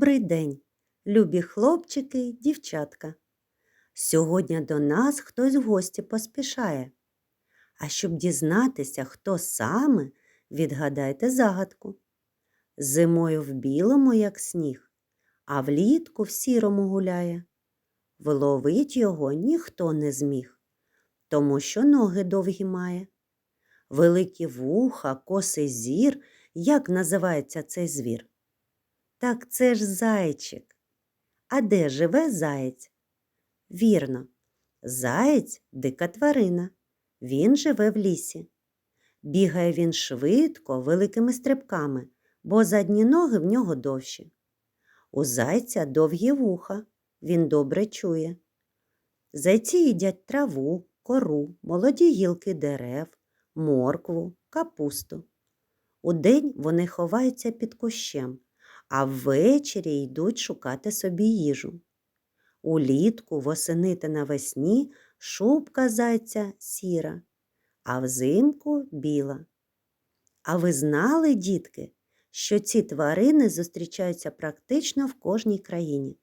Добрий день, любі хлопчики, дівчатка. Сьогодні до нас хтось в гості поспішає. А щоб дізнатися, хто саме, відгадайте загадку. Зимою в білому, як сніг, а влітку в сірому гуляє. Вловить його ніхто не зміг, тому що ноги довгі має. Великі вуха, косий зір, як називається цей звір? Так це ж зайчик. А де живе заєць? Вірно, заєць дика тварина. Він живе в лісі. Бігає він швидко, великими стрибками, бо задні ноги в нього довші. У зайця довгі вуха, він добре чує. Зайці їдять траву, кору, молоді гілки дерев, моркву, капусту. Удень вони ховаються під кущем а ввечері йдуть шукати собі їжу. Улітку, восени та навесні шубка зайця сіра, а взимку біла. А ви знали, дітки, що ці тварини зустрічаються практично в кожній країні.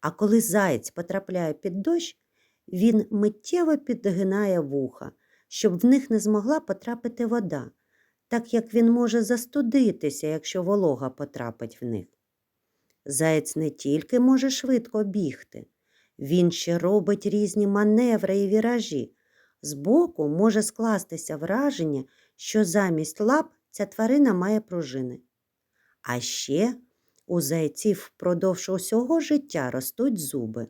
А коли заєць потрапляє під дощ, він миттєво підгинає вуха, щоб в них не змогла потрапити вода, так як він може застудитися, якщо волога потрапить в них. Заєць не тільки може швидко бігти, він ще робить різні маневри і віражі. Збоку може скластися враження, що замість лап ця тварина має пружини. А ще у зайців впродовж усього життя ростуть зуби.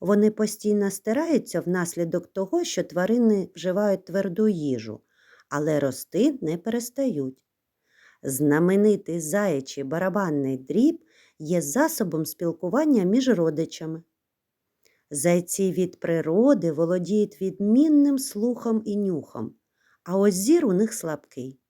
Вони постійно стираються внаслідок того, що тварини вживають тверду їжу, але рости не перестають. Знаменитий заячий барабанний дріб є засобом спілкування між родичами. Зайці від природи володіють відмінним слухом і нюхом, а ось зір у них слабкий.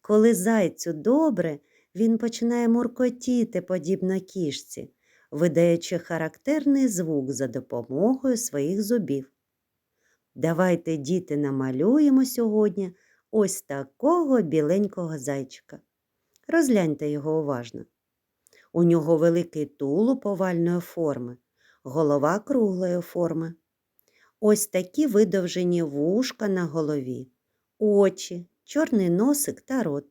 Коли зайцю добре, він починає муркотіти подібно кішці, видаючи характерний звук за допомогою своїх зубів. Давайте, діти, намалюємо сьогодні ось такого біленького зайчика. Розгляньте його уважно. У нього великий тулуб овальної форми, голова круглої форми. Ось такі видовжені вушка на голові, очі, чорний носик та рот.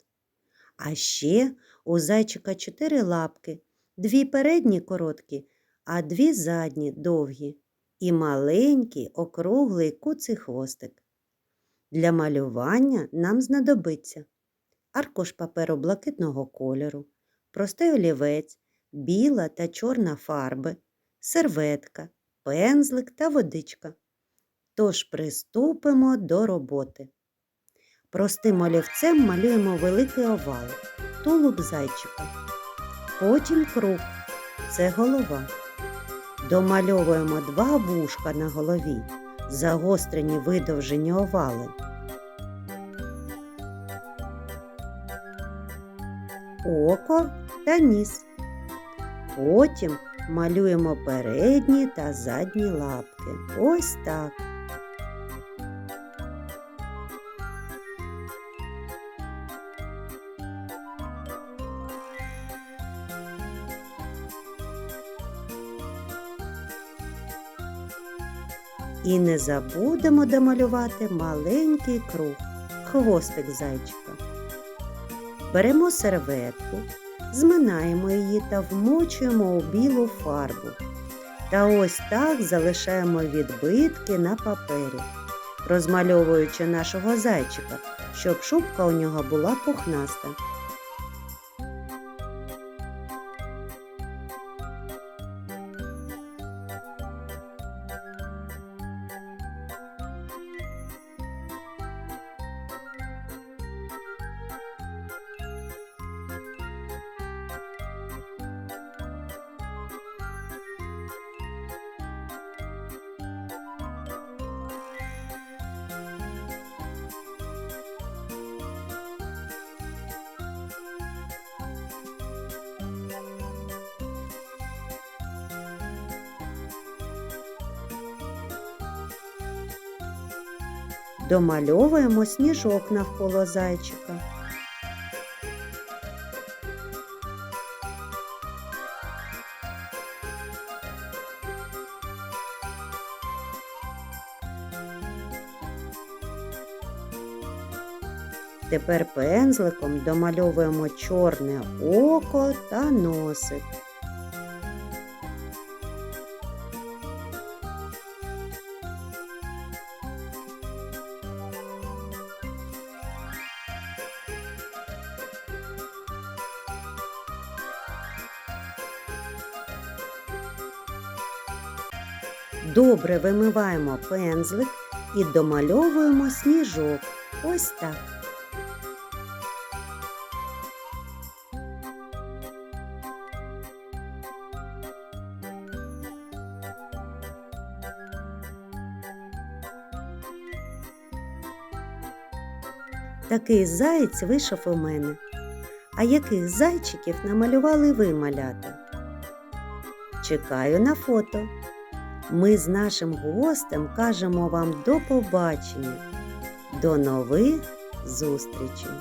А ще у зайчика чотири лапки, дві передні короткі, а дві задні довгі і маленький округлий куций хвостик. Для малювання нам знадобиться аркуш паперу блакитного кольору, простий олівець, біла та чорна фарби, серветка, пензлик та водичка. Тож приступимо до роботи. Простим олівцем малюємо великий овал, тулуб зайчика. Потім круг це голова. Домальовуємо два вушка на голові, загострені видовжені овали. Око та ніс. Потім малюємо передні та задні лапки. Ось так. І не забудемо домалювати маленький круг, хвостик зайчика. Беремо серветку, зминаємо її та вмочуємо у білу фарбу. Та ось так залишаємо відбитки на папері, розмальовуючи нашого зайчика, щоб шубка у нього була пухнаста. домальовуємо сніжок навколо зайчика. Тепер пензликом домальовуємо чорне око та носик. Добре вимиваємо пензлик і домальовуємо сніжок. Ось так. Такий заєць вийшов у мене. А яких зайчиків намалювали ви, малята? Чекаю на фото. Ми з нашим гостем кажемо вам до побачення. До нових зустрічей!